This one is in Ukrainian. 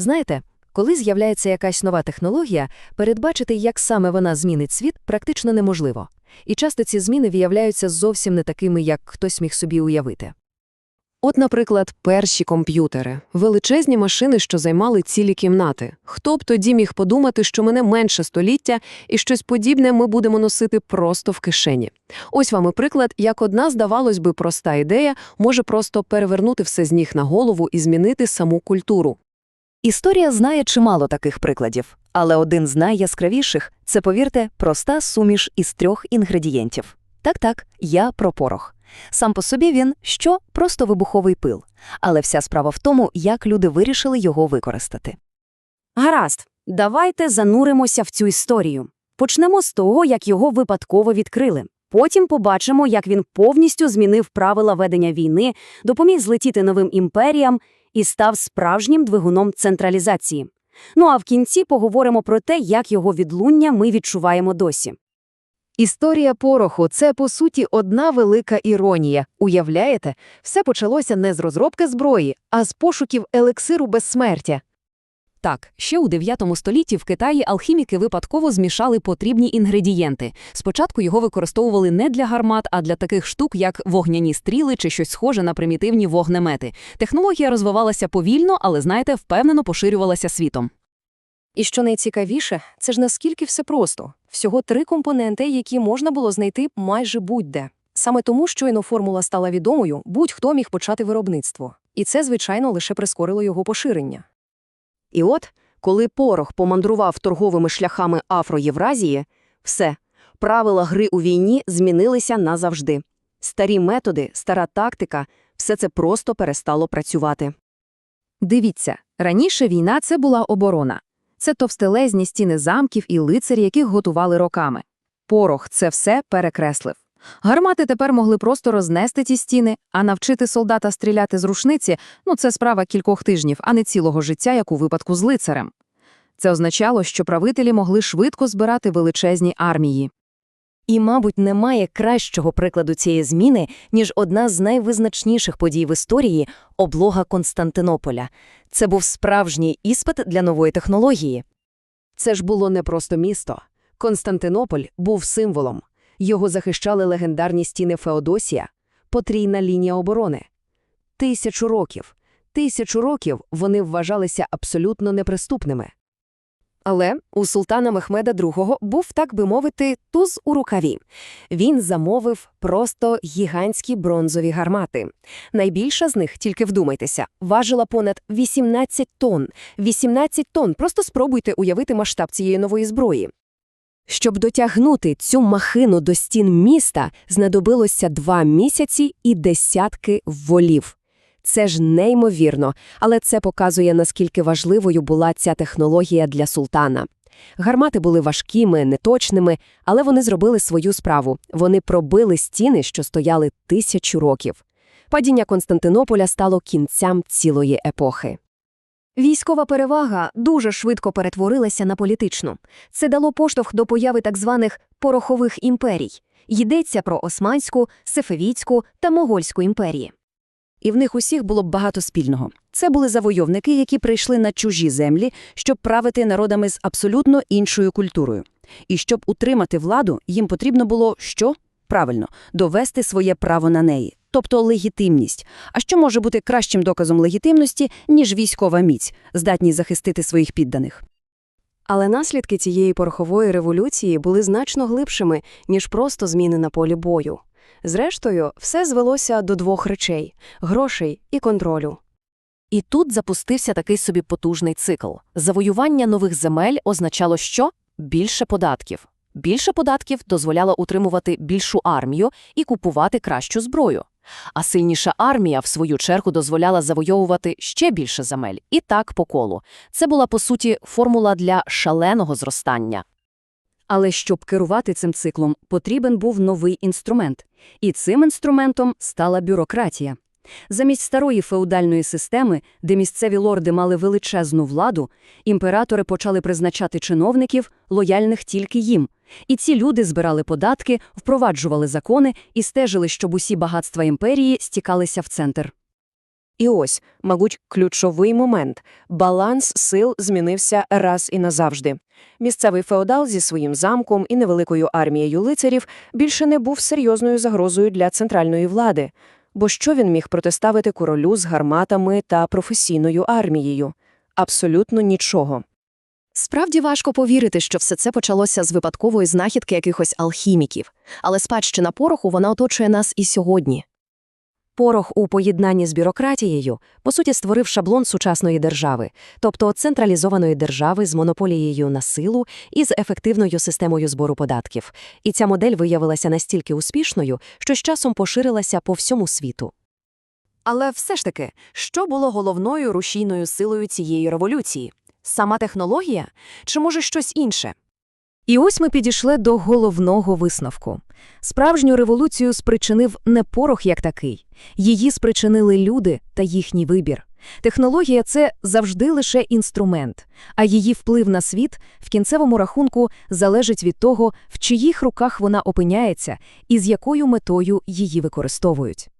Знаєте, коли з'являється якась нова технологія, передбачити, як саме вона змінить світ, практично неможливо. І часто ці зміни виявляються зовсім не такими, як хтось міг собі уявити. От, наприклад, перші комп'ютери, величезні машини, що займали цілі кімнати. Хто б тоді міг подумати, що мене менше століття, і щось подібне ми будемо носити просто в кишені. Ось вам і приклад, як одна, здавалось би, проста ідея може просто перевернути все з ніг на голову і змінити саму культуру. Історія знає чимало таких прикладів, але один з найяскравіших – це, повірте, проста суміш із трьох інгредієнтів. Так-так, я про порох. Сам по собі він – що? Просто вибуховий пил. Але вся справа в тому, як люди вирішили його використати. Гаразд, давайте зануримося в цю історію. Почнемо з того, як його випадково відкрили. Потім побачимо, як він повністю змінив правила ведення війни, допоміг злетіти новим імперіям і став справжнім двигуном централізації. Ну а в кінці поговоримо про те, як його відлуння ми відчуваємо досі. Історія пороху – це, по суті, одна велика іронія. Уявляєте? Все почалося не з розробки зброї, а з пошуків елексиру безсмертя. Так, ще у 9 столітті в Китаї алхіміки випадково змішали потрібні інгредієнти. Спочатку його використовували не для гармат, а для таких штук, як вогняні стріли чи щось схоже на примітивні вогнемети. Технологія розвивалася повільно, але, знаєте, впевнено поширювалася світом. І що найцікавіше, це ж наскільки все просто. Всього три компоненти, які можна було знайти майже будь-де. Саме тому, щойно формула стала відомою, будь-хто міг почати виробництво. І це, звичайно, лише прискорило його поширення. І от, коли порох помандрував торговими шляхами Афроєвразії, все, правила гри у війні змінилися назавжди. Старі методи, стара тактика – все це просто перестало працювати. Дивіться, раніше війна – це була оборона. Це товстелезні стіни замків і лицарі, яких готували роками. Порох це все перекреслив. Гармати тепер могли просто рознести ті стіни, а навчити солдата стріляти з рушниці – ну це справа кількох тижнів, а не цілого життя, як у випадку з лицарем. Це означало, що правителі могли швидко збирати величезні армії. І, мабуть, немає кращого прикладу цієї зміни, ніж одна з найвизначніших подій в історії – облога Константинополя. Це був справжній іспит для нової технології. Це ж було не просто місто. Константинополь був символом. Його захищали легендарні стіни Феодосія, потрійна лінія оборони. Тисячу років. Тисячу років вони вважалися абсолютно неприступними. Але у султана Мехмеда II був, так би мовити, туз у рукаві. Він замовив просто гігантські бронзові гармати. Найбільша з них, тільки вдумайтеся, важила понад 18 тонн. 18 тонн. Просто спробуйте уявити масштаб цієї нової зброї. Щоб дотягнути цю махину до стін міста, знадобилося два місяці і десятки волів. Це ж неймовірно, але це показує, наскільки важливою була ця технологія для султана. Гармати були важкими, неточними, але вони зробили свою справу. Вони пробили стіни, що стояли тисячу років. Падіння Константинополя стало кінцям цілої епохи. Військова перевага дуже швидко перетворилася на політичну. Це дало поштовх до появи так званих порохових імперій. Йдеться про Османську, Сефевідську та Могольську імперії. І в них усіх було багато спільного. Це були завойовники, які прийшли на чужі землі, щоб правити народами з абсолютно іншою культурою. І щоб утримати владу, їм потрібно було що? Правильно, довести своє право на неї, тобто легітимність. А що може бути кращим доказом легітимності, ніж військова міць, здатність захистити своїх підданих? Але наслідки цієї порохової революції були значно глибшими, ніж просто зміни на полі бою. Зрештою, все звелося до двох речей – грошей і контролю. І тут запустився такий собі потужний цикл. Завоювання нових земель означало що? Більше податків. Більше податків дозволяло утримувати більшу армію і купувати кращу зброю. А сильніша армія, в свою чергу, дозволяла завойовувати ще більше земель. І так по колу. Це була, по суті, формула для шаленого зростання. Але щоб керувати цим циклом, потрібен був новий інструмент. І цим інструментом стала бюрократія. Замість старої феодальної системи, де місцеві лорди мали величезну владу, імператори почали призначати чиновників, лояльних тільки їм. І ці люди збирали податки, впроваджували закони і стежили, щоб усі багатства імперії стікалися в центр. І ось, мабуть, ключовий момент – баланс сил змінився раз і назавжди. Місцевий феодал зі своїм замком і невеликою армією лицарів більше не був серйозною загрозою для центральної влади. Бо що він міг протиставити королю з гарматами та професійною армією? Абсолютно нічого. Справді важко повірити, що все це почалося з випадкової знахідки якихось алхіміків. Але спадщина пороху вона оточує нас і сьогодні. Порох у поєднанні з бюрократією, по суті, створив шаблон сучасної держави, тобто централізованої держави з монополією на силу і з ефективною системою збору податків. І ця модель виявилася настільки успішною, що з часом поширилася по всьому світу. Але все ж таки, що було головною рушійною силою цієї революції? Сама технологія? Чи може щось інше? І ось ми підійшли до головного висновку. Справжню революцію спричинив не порох як такий. Її спричинили люди та їхній вибір. Технологія – це завжди лише інструмент, а її вплив на світ в кінцевому рахунку залежить від того, в чиїх руках вона опиняється і з якою метою її використовують.